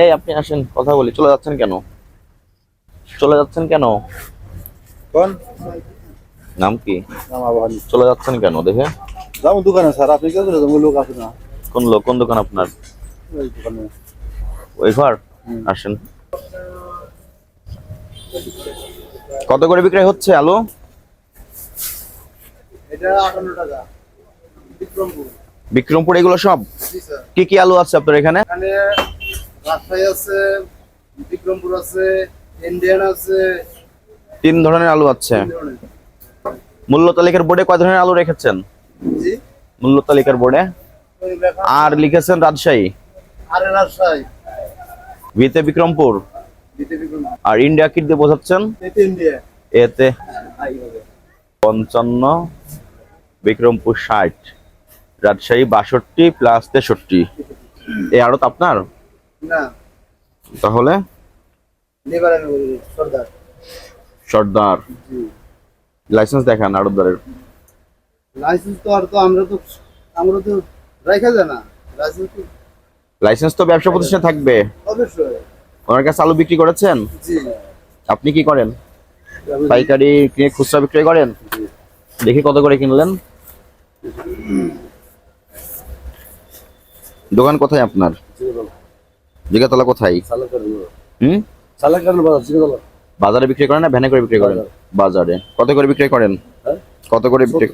এই আপনি আসেন কথা বলি। চলে যাচ্ছেন কেন? চলে যাচ্ছেন কেন? কোন? নাম কি? নাম আবাহানি। চলে যাচ্ছেন কেন দেখে? যাব দোকানে স্যার। আপনি কে করে যাব লোক আছে না। কোন লোক? কোন দোকান আপনার? ওই দোকানে। ওই ঘর আসেন। কত করে বিক্রয় হচ্ছে আলু? এটা আটান্ন টাকা। বিক্রমপুর। বিক্রমপুর এগুলো সব? কি কি আলু আছে আপনার এখানে রাজশাহী আছে বিক্রমপুর আছে ইন্ডিয়ান আছে। তিন ধরনের আলু আছে। মূল্য তালিকার বোর্ডে কয় ধরনের আলু রেখেছেন? মূল্য তালিকার বোর্ডে। আর লিখেছেন রাজশাহী? আরে রাজশাহী। ভিতে বিক্রমপুর? বিক্রমপুর। আর ইন্ডিয়া কিট দিয়ে বোঝাচ্ছেন? এতে পঞ্চান্ন বিক্রমপুর ষাট রাজশাহী বাষট্টি প্লাস তেষট্টি। এই আড়ত আপনার? না। তাহলে? লিবারেল সর্দার। সর্দার। লাইসেন্স দেখান আড়তদারের লাইসেন্স তো আর তো আমরা তো আমরা তো রাখা যায় না। লাইসেন্স তো লাইসেন্স তো ব্যবসা প্রতিষ্ঠানে থাকবে। অবশ্যই। ওনার কাছে আলু বিক্রি করেছেন? জি। আপনি কি করেন? পাইকারি কিনে খুচরা বিক্রয় করেন? দেখি কত করে কিনলেন। দোকান কোথায় আপনার? জিগাতলা কোথায়? হুম? বাজার বিক্রি করেন না ভ্যানে করে বিক্রি করেন? বাজারে। কত করে বিক্রি করেন? হ্যাঁ? কত করে বিক্রি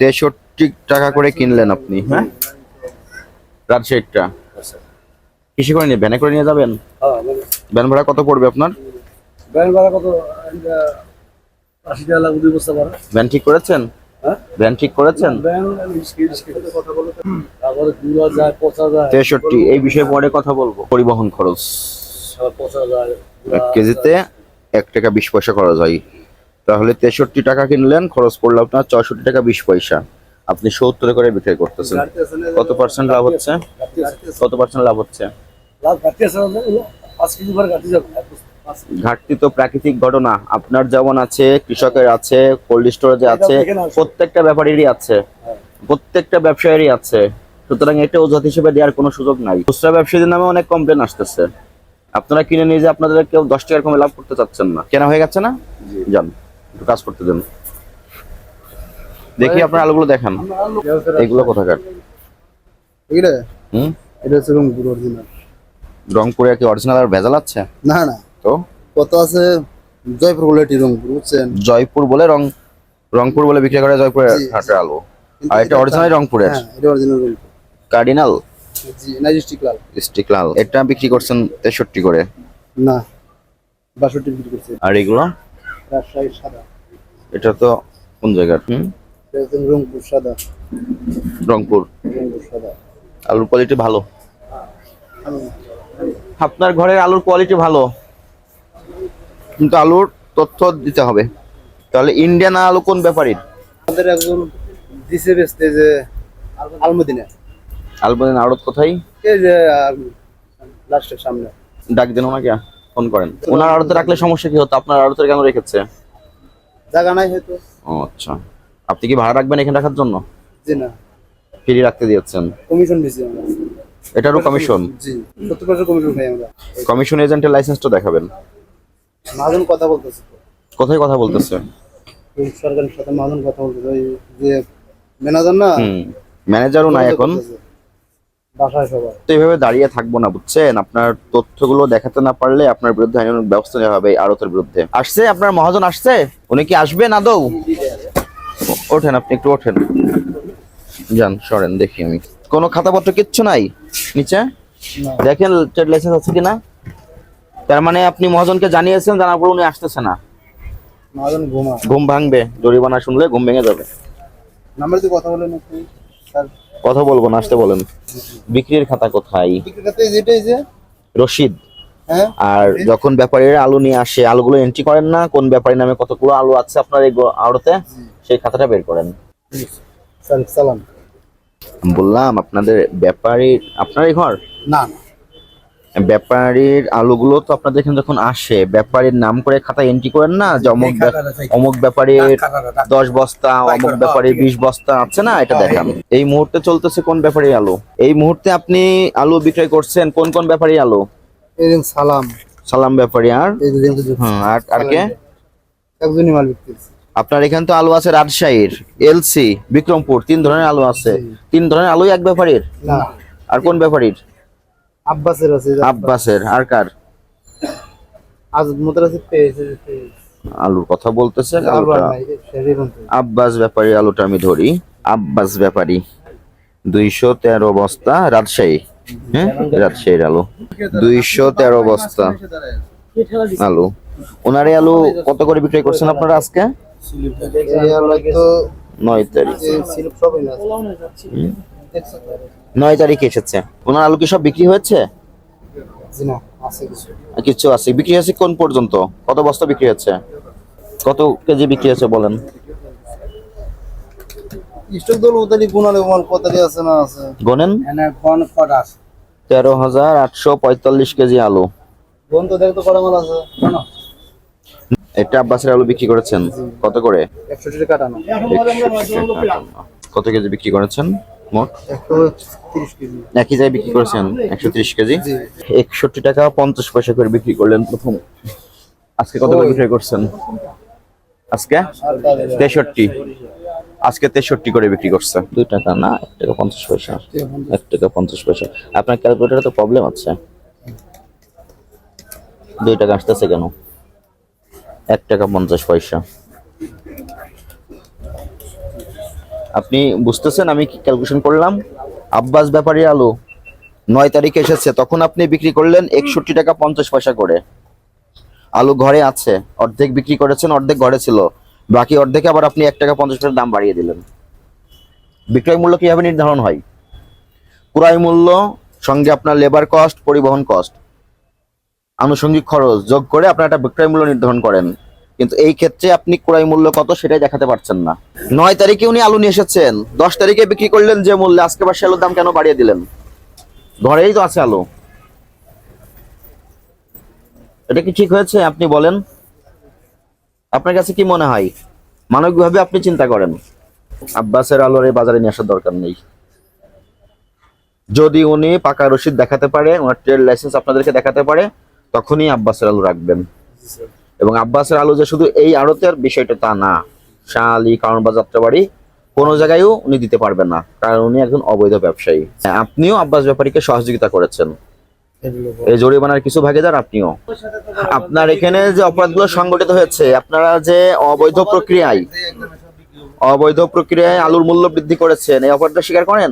তেষট্টি টাকা করে কিনলেন আপনি হ্যাঁ? রাজশাহীটা কিসে করে নিয়ে ভ্যানে করে নিয়ে যাবেন? হ্যাঁ ভ্যান। ভাড়া কত পড়বে আপনার? ব্যাংক ভাড়া কত? আশি টাকা লাগবে দুই বস্তা ভাড়া। ভ্যান ঠিক করেছেন? হ্যাঁ ভ্যান ঠিক করেছেন? তেষট্টি এই বিষয়ে পরে কথা বলব। পরিবহন খরচ। এক কেজিতে এক টাকা বিশ পয়সা খরচ হয়। তাহলে তেষট্টি টাকা কিনলেন খরচ পড়ল আপনার চৌষট্টি টাকা বিশ পয়সা। আপনি সত্তর করে বিক্রি করতেছেন। কত পার্সেন্ট লাভ হচ্ছে? কত পার্সেন্ট লাভ হচ্ছে? লাভ আছে পাঁচ কেজি ভরে গাড়ি যাবে। ঘাটতি তো প্রাকৃতিক ঘটনা। আপনার যেমন আছে কৃষকের আছে কোল্ড স্টোরেজে আছে। প্রত্যেকটা ব্যাপারেরই আছে। প্রত্যেকটা ব্যবসায়েরই আছে। সুতরাং এটা অজুহাত হিসেবে দেওয়ার কোনো সুযোগ নাই। খুচরা ব্যবসায়ীদের নামে অনেক কমপ্লেন আসতেছে। আপনারা কিনে নিয়ে যে আপনাদের কেউ দশ টাকার কমে লাভ করতে চাচ্ছেন না। কেনা হয়ে গেছে না? যান একটু কাজ করতে দেন। দেখি আপনার আলুগুলো দেখান। এগুলো কোথাকার? এগুলো হুম? এটা হচ্ছে রংপুর অরিজিনাল রংপুরে কি অরিজিনাল আর ভেজাল আছে? না না। কত আছে? জয়পুর কোয়ালিটি রংপুর বুঝছেন? জয়পুর বলে রং রংপুর বলে বিক্রি করে জয়পুরের। হাটের আলু। আর এটা অরিজিনাল রংপুরের? হ্যাঁ এটা অরিজিনাল রংপুর। কার্ডিনাল? জি নাইজেস্টিক লাল। স্টিক এটা বিক্রি করছেন তেষট্টি করে। না বাষট্টি বিক্রি করছে। আর এগুলো? রাজশাহী সাদা। এটা তো কোন জায়গার? হুম? রংপুর সাদা। রংপুর। রংপুর সাদা। আলুর কোয়ালিটি ভালো। আপনার ঘরের আলুর কোয়ালিটি ভালো। কিন্তু আলুর তথ্য দিতে হবে। তাহলে ইন্ডিয়ান আলু কোন ব্যাপারীর আমাদের একজন দিছে বেচতে যে আলমদিনে। আলবাদিন আড়ত কোথায়? এই যে লাস্টের সামনে। ডাক দেন ওনাকে ফোন করেন। ওনার আড়তে রাখলে সমস্যা কি হতো? আপনার আড়তে কেন রেখেছে? জায়গা নাই হয়তো। ও আচ্ছা। আপনি কি ভাড়া রাখবেন এখানে রাখার জন্য? জি না। ফ্রি রাখতে দিয়েছেন। কমিশন আমরা। এটারও কমিশন? জি সত্তর পার্সেন্ট কমিশন খাই আমরা। কমিশন এজেন্টের লাইসেন্সটা দেখাবেন। মাজন কথা বলতেছে কোথায় কথা বলতেছে। সরকারের সাথে মাজন কথা বলতেছে। ওই যে ম্যানেজার না ম্যানেজারও নাই এখন। বাসায় সবাই। তো এইভাবে দাঁড়িয়ে থাকব না বুঝছেন? আপনার তথ্যগুলো দেখাতে না পারলে আপনার বিরুদ্ধে ব্যবস্থা নেওয়া হবে বিরুদ্ধে। আসছে? আপনার মহাজন আসছে? উনি কি আসবেন আদৌ? ওঠেন আপনি একটু ওঠেন। যান সরেন দেখি আমি। কোনো খাতাপত্র কিচ্ছু নাই? নিচে? দেখেন ট্রেড লাইসেন্স আছে কিনা? তার মানে আপনি মহাজনকে জানিয়েছেন জানার পর উনি আসতেছে না। মাজন ঘুমা ঘুম ভাঙবে জরিমানা শুনলে ঘুম ভেঙে যাবে। নাম্বার দিয়ে কথা বলেন স্যার। কথা বলব না আসতে বলেন। বিক্রির খাতা কোথায়? বিক্রেতাতে যেটাই যে। রশিদ। হ্যাঁ? আর যখন ব্যাপারীরা আলু নিয়ে আসে আলুগুলো এন্ট্রি করেন না কোন ব্যাপারী নামে কতগুলো আলু আছে আপনার এই আড়তে? সেই খাতাটা বের করেন। স্যার সালাম। বললাম আপনাদের ব্যাপারী আপনার এই ঘর? না না। ব্যাপারীর আলুগুলো তো আপনাদের এখানে যখন আসে ব্যাপারীর নাম করে খাতা এন্ট্রি করেন না? যে অমুক অমুক ব্যাপারীর দশ বস্তা অমুক ব্যাপারীর বিশ বস্তা আছে না? এটা দেখান। এই মুহূর্তে চলতেছে কোন ব্যাপারী আলু? এই মুহূর্তে আপনি আলু বিক্রয় করছেন কোন কোন ব্যাপারী আলু? সালাম। সালাম ব্যাপারী আর? আর আর কে? একজনই মাল বিক্রি আপনার এখানে তো আলু আছে রাজশাহীর এলসি বিক্রমপুর তিন ধরনের আলু আছে। তিন ধরনের আলু এক ব্যাপারীর? আর কোন ব্যাপারীর? আব্বাসের আছে আব্বাসের আর কার? আজাদ মোতার আছে পেয়েছে আলুর কথা বলতেছে আলুটা নাই সেটাই বলতে আব্বাস ব্যাপারী আলুটা আমি ধরি। আব্বাস ব্যাপারী। দুইশো তেরো বস্তা রাজশাহী। হ্যাঁ? রাজশাহীর আলু। দুইশো তেরো বস্তা আলু। ওনার এই আলু কত করে বিক্রয় করছেন আপনারা আজকে? নয় তারিখ। নয় তারিখে এসেছে। ওনার আলু কি সব বিক্রি হয়েছে? কিছু। আছে। বিক্রি হয়েছে কোন পর্যন্ত? কত বস্তা বিক্রি হচ্ছে কত কেজি বিক্রি হয়েছে বলেন? গোনেন? তেরো হাজার আটশো পঁয়তাল্লিশ কেজি আলু। এটা আব্বাসের আলু বিক্রি করেছেন। কত করে? 100 টাকা কাটানো 160 কত কেজি বিক্রি করেছেন? মোট একই জায়গায় বিক্রি করেছেন? একশো ত্রিশ কেজি? একষট্টি টাকা পঞ্চাশ পয়সা করে বিক্রি করলেন প্রথম। আজকে কত করে বিক্রি করছেন? আজকে? তেষট্টি। আজকে তেষট্টি করে বিক্রি করছে। দুই টাকা না এক টাকা পঞ্চাশ পয়সা। এক টাকা পঞ্চাশ পয়সা। আপনার ক্যালকুলেটারে তো প্রবলেম আছে। দুই টাকা আসতেছে কেন? এক টাকা পঞ্চাশ পয়সা। আপনি বুঝতেছেন, আমি কি ক্যালকুলেশন করলাম? আব্বাস ব্যাপারী আলু নয় তারিখে এসেছে, তখন আপনি বিক্রি করলেন একষট্টি টাকা পঞ্চাশ পয়সা করে। আলু ঘরে আছে, অর্ধেক বিক্রি করেছেন, অর্ধেক ঘরে ছিল। বাকি অর্ধেকে আবার আপনি এক টাকা পঞ্চাশ টাকার দাম বাড়িয়ে দিলেন। বিক্রয় মূল্য কীভাবে নির্ধারণ হয়? ক্রয় মূল্য, সঙ্গে আপনার লেবার কস্ট পরিবহন কস্ট আনুষঙ্গিক খরচ যোগ করে আপনার একটা বিক্রয় মূল্য নির্ধারণ করেন। কিন্তু এই ক্ষেত্রে আপনি ক্রয় মূল্য কত সেটাই দেখাতে পারছেন না। নয় তারিখে উনি আলু নিয়ে এসেছেন। দশ তারিখে বিক্রি করলেন যে মূল্যে। আজকে বা আলুর দাম কেন বাড়িয়ে দিলেন? ঘরেই তো আছে আলু। এটা কি ঠিক হয়েছে? আপনি বলেন। আপনার কাছে কি মনে হয়? মানবিকভাবে আপনি চিন্তা করেন। আব্বাসের আলুর এই বাজারে নিয়ে আসার দরকার নেই। যদি উনি পাকা রসিদ দেখাতে পারে, ওনার ট্রেড লাইসেন্স আপনাদেরকে দেখাতে পারে, তখনই আব্বাসের আলু রাখবেন। এবং আব্বাসের আলু যে শুধু এই আড়তের বিষয়টা তা না শাহ আলী কারণ বা যাত্রাবাড়ি কোনো জায়গায়ও উনি দিতে পারবেন না কারণ উনি একজন অবৈধ ব্যবসায়ী। আপনিও আব্বাস ব্যাপারীকে সহযোগিতা করেছেন। এই জরিমানার কিছু ভাগিদার আপনিও। আপনার এখানে যে অপরাধগুলো সংগঠিত হয়েছে আপনারা যে অবৈধ প্রক্রিয়ায় অবৈধ প্রক্রিয়ায় আলুর মূল্য বৃদ্ধি করেছেন এই অপরাধটা স্বীকার করেন?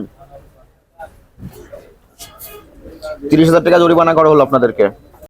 তিরিশ হাজার টাকা জরিমানা করা হলো আপনাদেরকে।